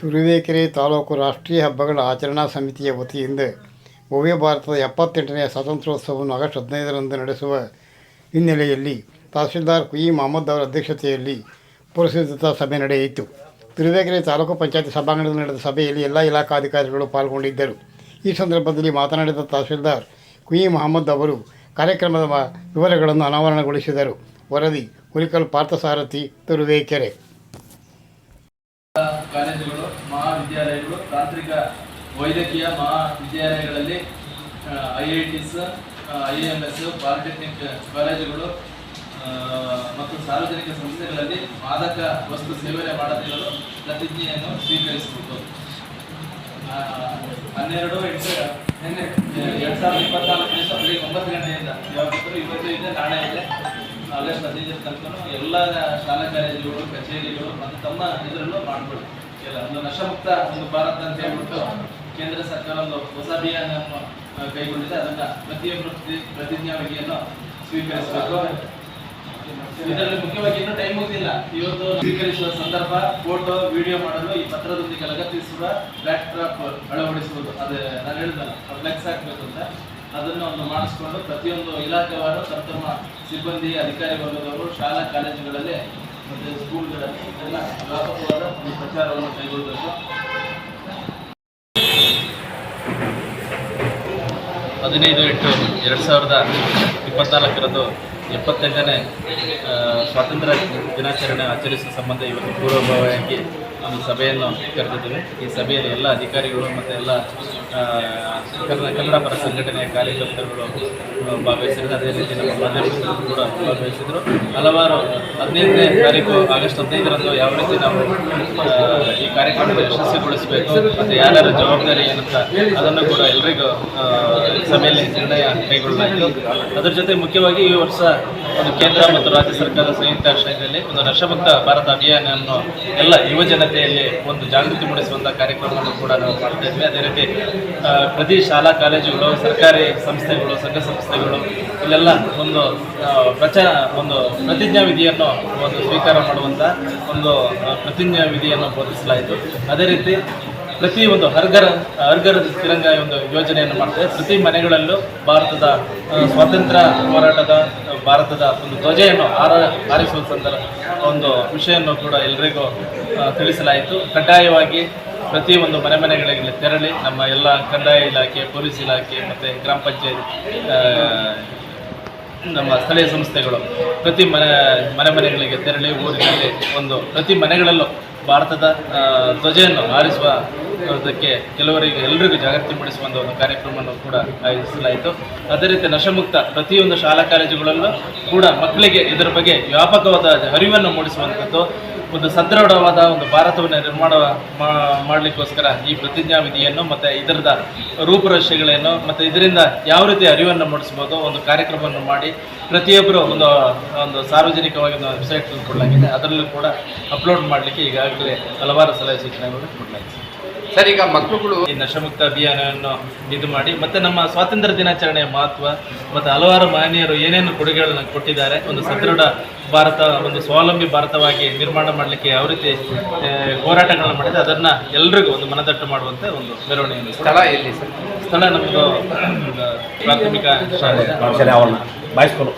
ತುರುವೇಕೆರೆ ತಾಲೂಕು ರಾಷ್ಟ್ರೀಯ ಹಬ್ಬಗಳ ಆಚರಣಾ ಸಮಿತಿಯ ವತಿಯಿಂದ ಭವ್ಯ ಭಾರತದ ಎಪ್ಪತ್ತೆಂಟನೆಯ ಸ್ವಾತಂತ್ರ್ಯೋತ್ಸವವನ್ನು ಆಗಸ್ಟ್ ಹದಿನೈದರಂದು ನಡೆಸುವ ಹಿನ್ನೆಲೆಯಲ್ಲಿ ತಹಸೀಲ್ದಾರ್ ಕುಯಿ ಮೊಹಮ್ಮದ್ ಅವರ ಅಧ್ಯಕ್ಷತೆಯಲ್ಲಿ ಪುರಸ್ಕೃತ ಸಭೆ ನಡೆಯಿತು. ತುರುವೇಕೆರೆ ತಾಲೂಕು ಪಂಚಾಯತ್ ಸಭಾಂಗಣದಲ್ಲಿ ನಡೆದ ಸಭೆಯಲ್ಲಿ ಎಲ್ಲ ಇಲಾಖಾಧಿಕಾರಿಗಳು ಪಾಲ್ಗೊಂಡಿದ್ದರು. ಈ ಸಂದರ್ಭದಲ್ಲಿ ಮಾತನಾಡಿದ ತಹಸೀಲ್ದಾರ್ ಕುಯಿ ಮೊಹಮ್ಮದ್ ಅವರು ಕಾರ್ಯಕ್ರಮದ ವಿವರಗಳನ್ನು ಅನಾವರಣಗೊಳಿಸಿದರು. ವರದಿ ಹುಲಿಕಲ್ ಪಾರ್ಥಸಾರಥಿ, ತುರುವೇಕೆರೆ. ಕಾಲೇಜುಗಳು ಮಹಾವಿದ್ಯಾಲಯಗಳು ತಾಂತ್ರಿಕ ವೈದ್ಯಕೀಯ ಮಹಾವಿದ್ಯಾಲಯಗಳಲ್ಲಿ I I Ts I M S polytechnic ಕಾಲೇಜುಗಳು ಮತ್ತು ಸಾರ್ವಜನಿಕ ಸಂಸ್ಥೆಗಳಲ್ಲಿ ಮಾದಕ ವಸ್ತು ಸೇವನೆ ಮಾಡದಿರಲು ಪ್ರತಿಜ್ಞೆಯನ್ನು ಸ್ವೀಕರಿಸಬಹುದು. ಹನ್ನೆರಡು ಎಂಟು ನಿನ್ನೆ ಎರಡು ಸಾವಿರದ ಇಪ್ಪತ್ತ್ನಾಲ್ಕು ದಿವಸ ಬೆಳಿಗ್ಗೆ ಒಂಬತ್ತು ಗಂಟೆಯಿಂದ ಯಾವತ್ತಿದ್ರು ಇವತ್ತು ಇದೆ ನಾಳೆ ಇದೆ. ಆಗಸ್ಟ್ ಹದಿನೈದರ ತನಕ ಎಲ್ಲ ಶಾಲಾ ಕಾಲೇಜುಗಳು ಕಚೇರಿಗಳು ಮತ್ತು ತಮ್ಮ ಇದರಲ್ಲೂ ಮಾಡ್ಕೊಳ್ಳಿ. ಎಲ್ಲ ಒಂದು ನಶಮುಕ್ತ ಒಂದು ಭಾರತ ಅಂತ ಹೇಳ್ಬಿಟ್ಟು ಕೇಂದ್ರ ಸರ್ಕಾರ ಒಂದು ಹೊಸ ಅಭಿಯಾನ ಕೈಗೊಂಡಿದೆ. ಅದನ್ನ ಪ್ರತಿಯೊಬ್ಬರು ಪ್ರತಿ- ಪ್ರತಿಜ್ಞಾವಿಧಿಯನ್ನು ಸ್ವೀಕರಿಸಬೇಕು. ಇದರಲ್ಲಿ ಮುಖ್ಯವಾಗಿ ಇನ್ನೂ ಟೈಮ್ ಹೋಗಿಲ್ಲ ಇವತ್ತು ಸ್ವೀಕರಿಸುವ ಸಂದರ್ಭ ಫೋಟೋ ವಿಡಿಯೋ ಮಾಡಲು ಈ ಪತ್ರದೊಂದಿಗೆ ಲಗತ್ತಿಸುವ ಬ್ಯಾಕ್ ಟ್ರಾಪ್ ಅಳವಡಿಸುವುದು. ಅದೇ, ನಾನು ಹೇಳಿದಲ್ಲ ಫ್ಲೆಕ್ಸ್ ಹಾಕ್ಬೇಕು ಅಂತ. ಅದನ್ನು ಒಂದು ಮಾಡಿಸ್ಕೊಂಡು ಪ್ರತಿಯೊಂದು ಇಲಾಖೆವಾರು ತಮ್ಮ ತಮ್ಮ ಸಿಬ್ಬಂದಿ ಅಧಿಕಾರಿ ವರ್ಗದವರು ಶಾಲಾ, ಕಾಲೇಜುಗಳಲ್ಲಿ ಮತ್ತು ಸ್ಕೂಲ್ಗಳಲ್ಲಿ ಎಲ್ಲ ವ್ಯಾಪಕವಾದ ಒಂದು ಪ್ರಚಾರವನ್ನು ಕೈಗೊಳ್ಳಬೇಕು ಹದಿನೈದು ಎಂಟು ಎರಡು ಸಾವಿರದ ಇಪ್ಪತ್ನಾಲ್ಕರದ್ದು ಎಪ್ಪತ್ತೆಂಟನೇ ಆ, ಸ್ವಾತಂತ್ರ್ಯ ದಿನಾಚರಣೆ ಆಚರಿಸುವ ಸಂಬಂಧ ಇವತ್ತು ಪೂರ್ವಭಾವಿಯಾಗಿ ಒಂದು ಸಭೆಯನ್ನು ಕರೆದಿದ್ದೇವೆ. ಈ ಸಭೆಯಲ್ಲಿ ಎಲ್ಲ ಅಧಿಕಾರಿಗಳು ಮತ್ತು ಎಲ್ಲ ಕನ್ನಡ ಪರ ಸಂಘಟನೆಯ ಕಾರ್ಯಕರ್ತರುಗಳು ಭಾಗವಹಿಸಿದ್ರು ಅದೇ ರೀತಿ ನಮ್ಮ ಮಾಧ್ಯಮಗಳು ಕೂಡ ಭಾಗವಹಿಸಿದರು ಹಲವಾರು ಹದಿನೈದನೇ ತಾರೀಕು ಆಗಸ್ಟ್ ಹದಿನೈದರಂದು ಯಾವ ರೀತಿ ನಾವು ಈ ಕಾರ್ಯಕ್ರಮವನ್ನು ಯಶಸ್ವಿಗೊಳಿಸಬೇಕು ಮತ್ತು ಯಾರ್ಯಾರ ಜವಾಬ್ದಾರಿ ಏನಂತ ಅದನ್ನು ಕೂಡ ಎಲ್ರಿಗೂ ಆ, ಸಭೆಯಲ್ಲಿ ನಿರ್ಣಯ ಕೈಗೊಳ್ಳಲಾಯಿತು ಅದರ ಜೊತೆ ಮುಖ್ಯವಾಗಿ ಈ ವರ್ಷ ಒಂದು ಕೇಂದ್ರ ಮತ್ತು ರಾಜ್ಯ ಸರ್ಕಾರದ ಸಂಯುಕ್ತ ಆಶ್ರಯದಲ್ಲಿ ಒಂದು ನಶಮುಕ್ತ ಭಾರತ ಅಭಿಯಾನವನ್ನು ಎಲ್ಲ ಯುವ ಜನತೆಯಲ್ಲಿ ಒಂದು ಜಾಗೃತಿ ಮೂಡಿಸುವಂಥ ಕಾರ್ಯಕ್ರಮವನ್ನು ಕೂಡ ನಾವು ಮಾಡ್ತಾ ಇದ್ವಿ. ಅದೇ ರೀತಿ ಪ್ರತಿ ಶಾಲಾ ಕಾಲೇಜುಗಳು ಸರ್ಕಾರಿ ಸಂಸ್ಥೆಗಳು, ಸಂಘ ಸಂಸ್ಥೆಗಳು, ಇಲ್ಲೆಲ್ಲ ಒಂದು ಪ್ರಚ, ಒಂದು ಪ್ರತಿಜ್ಞಾ ವಿಧಿಯನ್ನು ಒಂದು ಸ್ವೀಕಾರ ಮಾಡುವಂಥ ಒಂದು ಪ್ರತಿಜ್ಞಾ ವಿಧಿಯನ್ನು ಬೋಧಿಸಲಾಯಿತು. ಅದೇ ರೀತಿ ಪ್ರತಿ ಒಂದು ಹರ್ಗರ ಹರ್ಗರ ತಿರಂಗ ಒಂದು ಯೋಜನೆಯನ್ನು ಮಾಡ್ತೇವೆ. ಪ್ರತಿ ಮನೆಗಳಲ್ಲೂ ಭಾರತದ ಸ್ವಾತಂತ್ರ್ಯ ಹೋರಾಟದ ಭಾರತದ ಒಂದು ಧ್ವಜೆಯನ್ನು ಹಾರ ಹಾರಿಸುವ ಸಂದರ್ಭ ಒಂದು ವಿಷಯವನ್ನು ಕೂಡ ಎಲ್ರಿಗೂ ತಿಳಿಸಲಾಯಿತು. ಕಡ್ಡಾಯವಾಗಿ ಪ್ರತಿ ಒಂದು ಮನೆ ಮನೆಗಳಿಗೆ ತೆರಳಿ ನಮ್ಮ ಎಲ್ಲ ಕಂದಾಯ ಇಲಾಖೆ, ಪೊಲೀಸ್ ಇಲಾಖೆ ಮತ್ತು ಗ್ರಾಮ ಪಂಚಾಯತ್ ನಮ್ಮ ಸ್ಥಳೀಯ ಸಂಸ್ಥೆಗಳು ಪ್ರತಿ ಮನೆ ಮನೆ ಮನೆಗಳಿಗೆ ತೆರಳಿ ಊರಿನಲ್ಲಿ ಒಂದು ಪ್ರತಿ ಮನೆಗಳಲ್ಲೂ ಭಾರತದ ಧ್ವಜೆಯನ್ನು ಹಾರಿಸುವ ಅದಕ್ಕೆ ಕೆಲವರಿಗೆ ಎಲ್ಲರಿಗೂ ಜಾಗೃತಿ ಮೂಡಿಸುವಂಥ ಒಂದು ಕಾರ್ಯಕ್ರಮವನ್ನು ಕೂಡ ಆಯೋಜಿಸಲಾಯಿತು. ಅದೇ ರೀತಿ ನಶಮುಕ್ತ ಪ್ರತಿಯೊಂದು ಶಾಲಾ ಕಾಲೇಜುಗಳಲ್ಲೂ ಕೂಡ ಮಕ್ಕಳಿಗೆ ಇದರ ಬಗ್ಗೆ ವ್ಯಾಪಕವಾದ ಅರಿವನ್ನು ಮೂಡಿಸುವಂಥದ್ದು, ಒಂದು ಸದೃಢವಾದ ಒಂದು ಭಾರತವನ್ನು ನಿರ್ಮಾಣ ಮಾಡಲಿಕ್ಕೋಸ್ಕರ ಈ ಪ್ರತಿಜ್ಞಾವಿಧಿಯನ್ನು ಮತ್ತು ಇದರದ ರೂಪುರೇಷೆಗಳೇನು ಮತ್ತು ಇದರಿಂದ ಯಾವ ರೀತಿ ಅರಿವನ್ನು ಮೂಡಿಸ್ಬೋದು ಒಂದು ಕಾರ್ಯಕ್ರಮವನ್ನು ಮಾಡಿ ಪ್ರತಿಯೊಬ್ಬರು ಒಂದು ಒಂದು ಸಾರ್ವಜನಿಕವಾಗಿ ಒಂದು ವೆಬ್ಸೈಟ್ ಕೊಡಲಾಗಿದೆ ಅದರಲ್ಲೂ ಕೂಡ ಅಪ್ಲೋಡ್ ಮಾಡಲಿಕ್ಕೆ ಈಗಾಗಲೇ ಹಲವಾರು ಸಲಹೆ ಸೂಚನೆಗಳನ್ನು ಕೊಡಲಾಗಿದೆ ಸರ್ ಈಗ ಮಕ್ಕಳುಗಳು ಈ ನಶಮುಕ್ತ ಅಭಿಯಾನವನ್ನು ಇದು ಮಾಡಿ ಮತ್ತೆ ನಮ್ಮ ಸ್ವಾತಂತ್ರ್ಯ ದಿನಾಚರಣೆಯ ಮಹತ್ವ ಮತ್ತು ಹಲವಾರು ಮಹನೀಯರು ಏನೇನು ಕೊಡುಗೆಗಳನ್ನು ಕೊಟ್ಟಿದ್ದಾರೆ ಒಂದು ಸದೃಢ ಭಾರತ ಒಂದು ಸ್ವಾವಲಂಬಿ ಭಾರತವಾಗಿ ನಿರ್ಮಾಣ ಮಾಡಲಿಕ್ಕೆ ಯಾವ ರೀತಿ ಹೋರಾಟಗಳನ್ನು ಮಾಡಿದೆ ಅದನ್ನ ಎಲ್ರಿಗೂ ಒಂದು ಮನದಟ್ಟು ಮಾಡುವಂತೆ ಒಂದು ಮೆರವಣಿಗೆ ಸ್ಥಳ ಎಲ್ಲಿ ಸರ್? ಸ್ಥಳ ನಮ್ಮದು ಪ್ರಾಥಮಿಕ ಶಾಲೆ ಆವರಣ ಬಾಯ್ಸ್ಕೂಲು.